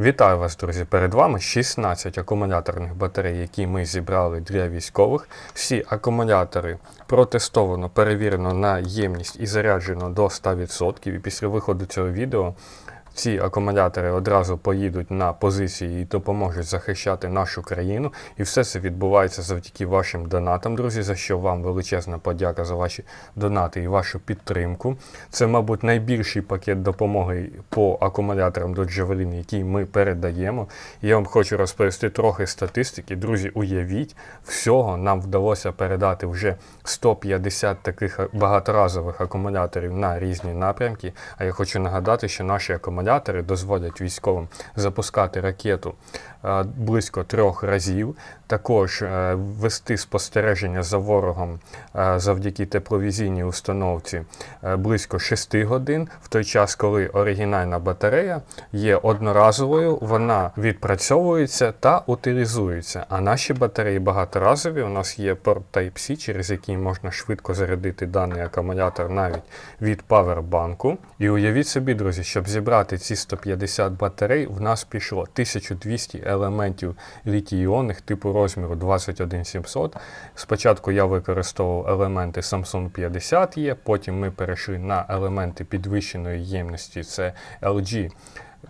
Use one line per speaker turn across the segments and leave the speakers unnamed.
Вітаю вас, друзі! Перед вами 16 акумуляторних батарей, які ми зібрали для військових. Всі акумулятори протестовано, перевірено на ємність і заряджено до 100%. І після виходу цього відео ці акумулятори одразу поїдуть на позиції і допоможуть захищати нашу країну. І все це відбувається завдяки вашим донатам, друзі, за що вам величезна подяка за ваші донати і вашу підтримку. Це, мабуть, найбільший пакет допомоги по акумуляторам до Javelin, який ми передаємо. Я вам хочу розповісти трохи статистики. Друзі, уявіть, всього нам вдалося передати вже 150 таких багаторазових акумуляторів на різні напрямки. А я хочу нагадати, що наші акумулятори дозволять військовим запускати ракету е, близько трьох разів. Також е, вести спостереження за ворогом е, завдяки тепловізійній установці е, близько 6 годин, в той час, коли оригінальна батарея є одноразовою, вона відпрацьовується та утилізується. А наші батареї багаторазові. У нас є порт Type-C, через який можна швидко зарядити даний акумулятор навіть від павербанку. І уявіть собі, друзі, щоб зібрати ці 150 батарей, в нас пішло 1200 елементів літій-іонних типу розміру 21700. Спочатку я використовував елементи Samsung 50 є, потім ми перейшли на елементи підвищеної ємності, це LG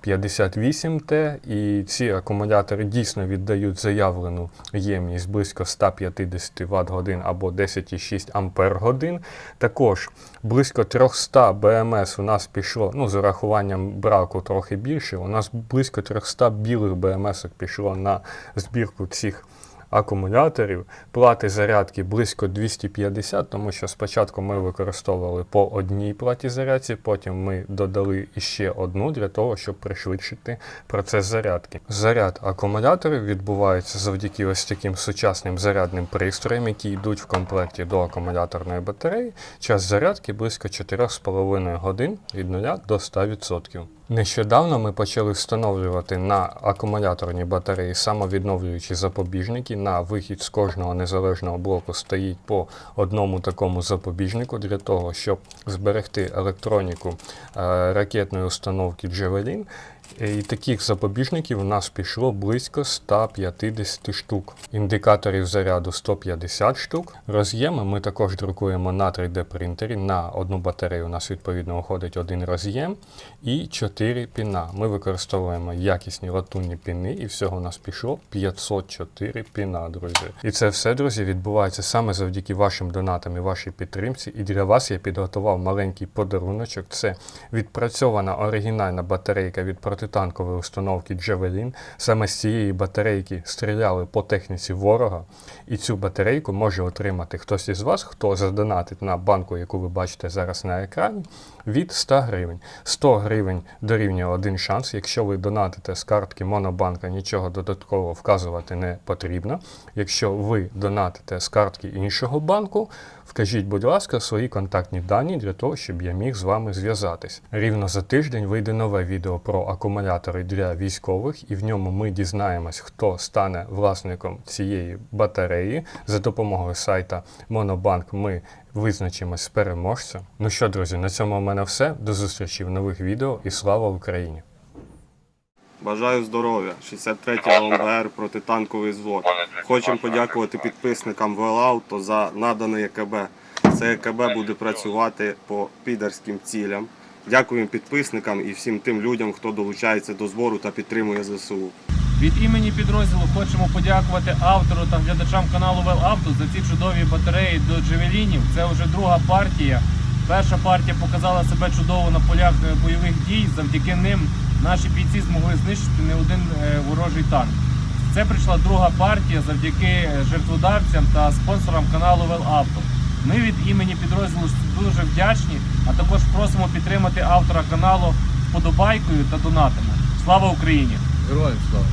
58T, і ці акумулятори дійсно віддають заявлену ємність близько 150 Вт годин або 10,6 Ампер годин. Також близько 300 БМС у нас пішло, ну з урахуванням браку трохи більше. У нас близько 300 білих БМС пішло на збірку цих акумуляторів. Плати зарядки близько 250, тому що спочатку ми використовували по одній платі зарядці, потім ми додали іще одну для того, щоб пришвидшити процес зарядки. Заряд акумуляторів відбувається завдяки ось таким сучасним зарядним пристроям, які йдуть в комплекті до акумуляторної батареї. Час зарядки близько 4,5 годин від 0 до 100%. Нещодавно ми почали встановлювати на акумуляторні батареї самовідновлюючі запобіжники. На вихід з кожного незалежного блоку стоїть по одному такому запобіжнику для того, щоб зберегти електроніку е, ракетної установки Javelin. І таких запобіжників у нас пішло близько 150 штук. Індикаторів заряду 150 штук. Роз'єми ми також друкуємо на 3D принтері. На одну батарею у нас відповідно уходить один роз'єм і 4 піна. Ми використовуємо якісні латунні піни, і всього у нас пішло 504 піна, друзі. І це все, друзі, відбувається саме завдяки вашим донатам і вашій підтримці. І для вас я підготував маленький подаруночок. Це відпрацьована оригінальна батарейка від протитанкової установки Javelin. Саме з цієї батарейки стріляли по техніці ворога. І цю батарейку може отримати хтось із вас, хто задонатить на банку, яку ви бачите зараз на екрані, від 100 гривень. 100 гривень дорівнює один шанс. Якщо ви донатите з картки Монобанка, нічого додатково вказувати не потрібно. Якщо ви донатите з картки іншого банку, вкажіть, будь ласка, свої контактні дані для того, щоб я міг з вами зв'язатись. Рівно за тиждень вийде нове відео про акумулятори для військових, і в ньому ми дізнаємось, хто стане власником цієї батареї. За допомогою сайта Monobank ми визначимось з переможцем. Ну що, друзі, на цьому у мене все. До зустрічі в нових відео і слава Україні!
Бажаю здоров'я. 63-й ЛМБР протитанковий взвод. Хочемо подякувати підписникам Велауто за надане ЕКБ. Це ЕКБ буде працювати по підерським цілям. Дякуємо підписникам і всім тим людям, хто долучається до збору та підтримує ЗСУ.
Від імені підрозділу хочемо подякувати автору та глядачам каналу Велавто за ці чудові батареї до джевелінів. Це вже друга партія. Перша партія показала себе чудово на полях е, бойових дій. Завдяки ним наші бійці змогли знищити не один е, ворожий танк. Це прийшла друга партія завдяки е, жертводавцям та спонсорам каналу Велавто. Ми від імені підрозділу дуже вдячні, а також просимо підтримати автора каналу вподобайкою та донатами. Слава Україні!
Героям слава!